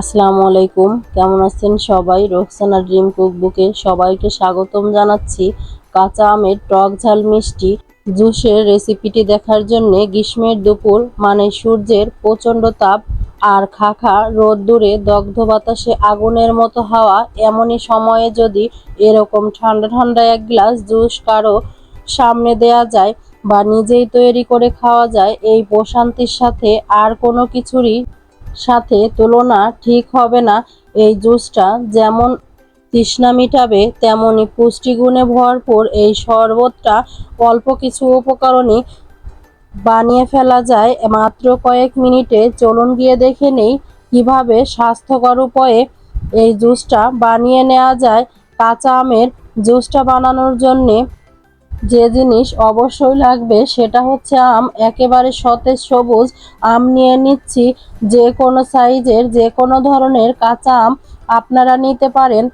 আসসালামু আলাইকুম। কেমন আছেন সবাই? রোকসানা ড্রিম কুকবুকে সবাইকে স্বাগতম জানাচ্ছি। কাঁচা আমের টক ঝাল মিষ্টি জুসের রেসিপিটি দেখার জন্য গ্রীষ্মের দুপুর মানে সূর্যের প্রচণ্ড তাপ আর খাখা রোদ্দুরে দগ্ধ বাতাসে আগুনের মতো হাওয়া, এমনই সময়ে যদি এরকম ঠান্ডা ঠান্ডা এক গ্লাস জুস কারও সামনে দেয়া যায় বা নিজেই তৈরি করে খাওয়া যায়, এই প্রশান্তির সাথে আর কোনো কিছুরই সাথে তুলনা ঠিক হবে না এই জুসটা। যেমন তৃষ্ণা মিটাবে তেমনই পুষ্টিগুণে ভরপুর এই শরবতটা অল্প কিছু উপকরণই বানিয়ে ফেলা যায়। মাত্র কয়েক মিনিটে চলুন গিয়ে দেখে নেই কীভাবে স্বাস্থ্যকর উপায়ে এই জুসটা বানিয়ে নেওয়া যায়। কাঁচা আমের জুসটা বানানোর জন্যে যে জিনিস অবশ্যই লাগবে সেটা হচ্ছে আম, একেবারে সতেজ সবুজ আম নিয়ে নিচ্ছি, যে কোনো সাইজের, যে কোনো ধরনের কাঁচা আম আপনারা নিতে পারেন।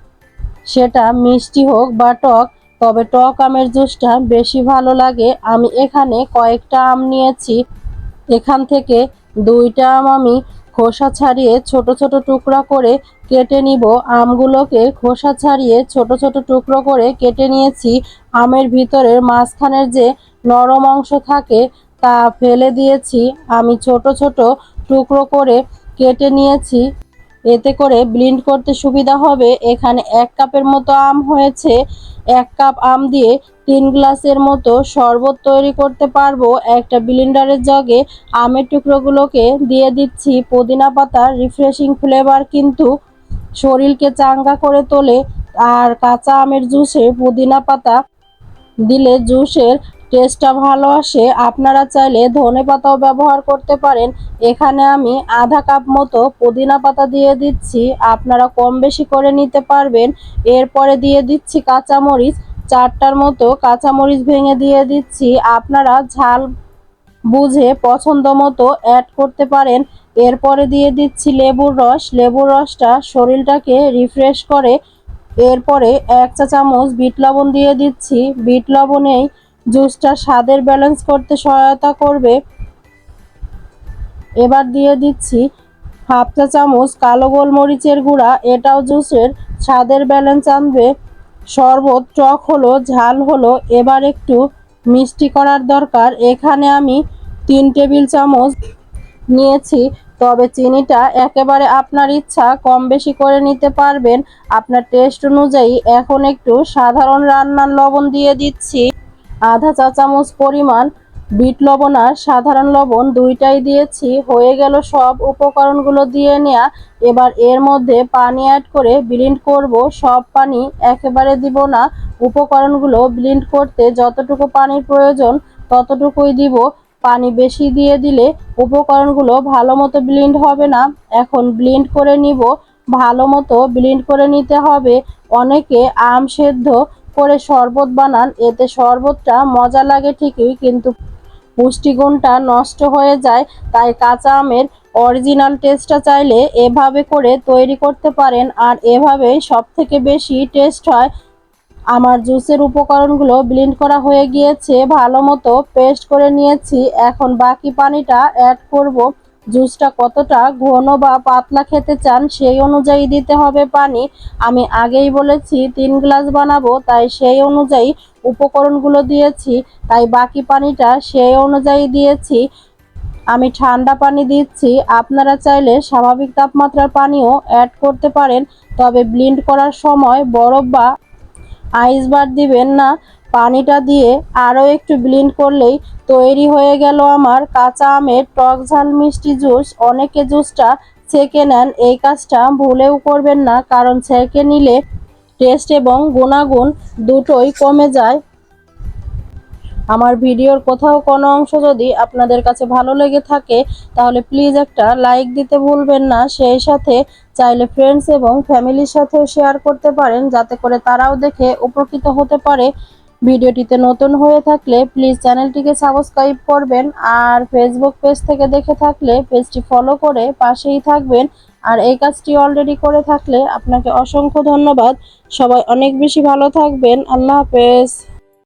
সেটা মিষ্টি হোক বা টক, তবে টক আমের জুসটা বেশি ভালো লাগে। আমি এখানে কয়েকটা আম নিয়েছি। এখান থেকে দুইটা আম আমি খোসা ছাড়িয়ে ছোট ছোট টুকরা করে কেটে নিব। আমগুলোকে খোসা ছাড়িয়ে ছোট ছোট টুকরো করে কেটে নিয়েছি। আমের ভিতরের মাঝখানের যে নরম অংশ থাকে, তা ফেলে দিয়েছি। আমি ছোট ছোট টুকরো করে কেটে নিয়েছি। এতে করে ব্লিন্ড করতে সুবিধা হবে। এখানে এক কাপের মতো আম হয়েছে। এক কাপ আম দিয়ে তিন গ্লাসের মতো শরবত তৈরি করতে পারব। একটা ব্লিন্ডারের জগে আমের টুকরোগুলোকে দিয়ে দিচ্ছি। পুদিনা পাতা রিফ্রেশিং ফ্লেভার কিন্তু শরীরকে চাঙ্গা করে তোলে আর কাঁচা আমের জুসে পুদিনা পাতা দিলে জুসের টেস্টটা ভালো আসে। আপনারা চাইলে ধনে পাতাও ব্যবহার করতে পারেন। এখানে আমি আধা কাপ মতো পুদিনা পাতা দিয়ে দিচ্ছি। আপনারা কম বেশি করে নিতে পারবেন। এরপরে দিয়ে দিচ্ছি কাঁচামরিচ। চারটার মতো কাঁচামরিচ ভেঙে দিয়ে দিচ্ছি। আপনারা ঝাল বুঝে পছন্দ মতো অ্যাড করতে পারেন। এরপরে দিয়ে দিচ্ছি লেবুর রস। লেবুর রসটা শরীরটাকে রিফ্রেশ করে। এরপরে এক চা চামচ বিট লবণ দিয়ে দিচ্ছি। বিট লবণেই জুসটা স্বাদের ব্যালেন্স করতে সহায়তা করবে। এবার দিয়ে দিচ্ছি হাফ চা চামচ কালো গোলমরিচের গুঁড়া। এটাও জুসের স্বাদের ব্যালেন্স আনবে। শরবত টক হলো, ঝাল হলো। এবার একটু মিষ্টি করার দরকার। এখানে আমি তিন টেবিল চামচ নিয়েছি। তবে চিনিটা একেবারে আপনার ইচ্ছা কম বেশি করে নিতে পারবেন। আপনার টেস্ট অনুযায়ী এখন একটু সাধারণ রান্নার লবণ দিয়ে দিচ্ছি। আধা চা চামচ পরিমাণ বিট লবণ আর সাধারণ লবণ দুইটাই দিয়েছি। হয়ে গেল সব উপকরণগুলো দিয়ে নেওয়া এবার এর মধ্যে পানি অ্যাড করে ব্লিন্ড করব। সব পানি একেবারে দিব না। উপকরণগুলো ব্লিন্ড করতে যতটুকু পানির প্রয়োজন ততটুকুই দিব। পানি বেশি দিয়ে দিলে উপকরণগুলো ভালো মতো ব্লিন্ড হবে না। এখন ব্লিন্ড করে নিব। ভালো মতো ব্লিন্ড করে নিতে হবে। অনেকে আম সেদ্ধ করে শরবত বানান, এতে শরবতটা মজা লাগে ঠিকই, কিন্তু পুষ্টিগুণটা নষ্ট হয়ে যায়। তাই কাঁচা আমের অরিজিনাল টেস্টটা চাইলে এভাবে করে তৈরি করতে পারেন, আর এভাবেই সব থেকে বেশি টেস্ট হয় আমার জুসের উপকরণগুলো ব্লিন্ড করা হয়ে গিয়েছে, ভালো মতো পেস্ট করে নিয়েছি। এখন বাকি পানিটা অ্যাড করব। জুসটা কতটা ঘন বা পাতলা খেতে চান সেই অনুযায়ী দিতে হবে পানি। আমি আগেই বলেছি, তিন গ্লাস বানাবো, তাই সেই অনুযায়ী উপকরণগুলো দিয়েছি, তাই বাকি পানিটা সেই অনুযায়ী দিয়েছি। আমি ঠান্ডা পানি দিচ্ছি, আপনারা চাইলে স্বাভাবিক তাপমাত্রার পানিও অ্যাড করতে পারেন, তবে ব্লিন্ড করার সময় বরফ বা আইস বার দিবেন না, পানিটা দিয়ে আরও একটু ব্লিন্ড করলেই তৈরি হয়ে গেল আমার কাঁচা আমের টক ঝাল মিষ্টি জুস। অনেকে জুসটা ছেঁকে নেন, এই কাজটা ভুলেও করবেন না, কারণ ছেঁকে নিলে টেস্ট এবং গুণাগুণ দুটোই কমে যায়। আমার ভিডিওর কোথাও কোনো অংশ যদি আপনাদের কাছে ভালো লেগে থাকে, তাহলে প্লিজ একটা লাইক দিতে ভুলবেন না। সেই সাথে চাইলে ফ্রেন্ডস এবং ফ্যামিলির সাথেও শেয়ার করতে পারেন, যাতে করে তারাও দেখে উপকৃত হতে পারে। ভিডিওটিতে নতুন হয়ে থাকলে প্লিজ চ্যানেলটিকে সাবস্ক্রাইব করবেন আর ফেসবুক পেজ থেকে দেখে থাকলে পেজটি ফলো করে পাশেই থাকবেন। আর এই কাজটি অলরেডি করে থাকলে আপনাকে অসংখ্য ধন্যবাদ। সবাই অনেক বেশি ভালো থাকবেন। আল্লাহ হাফেজ।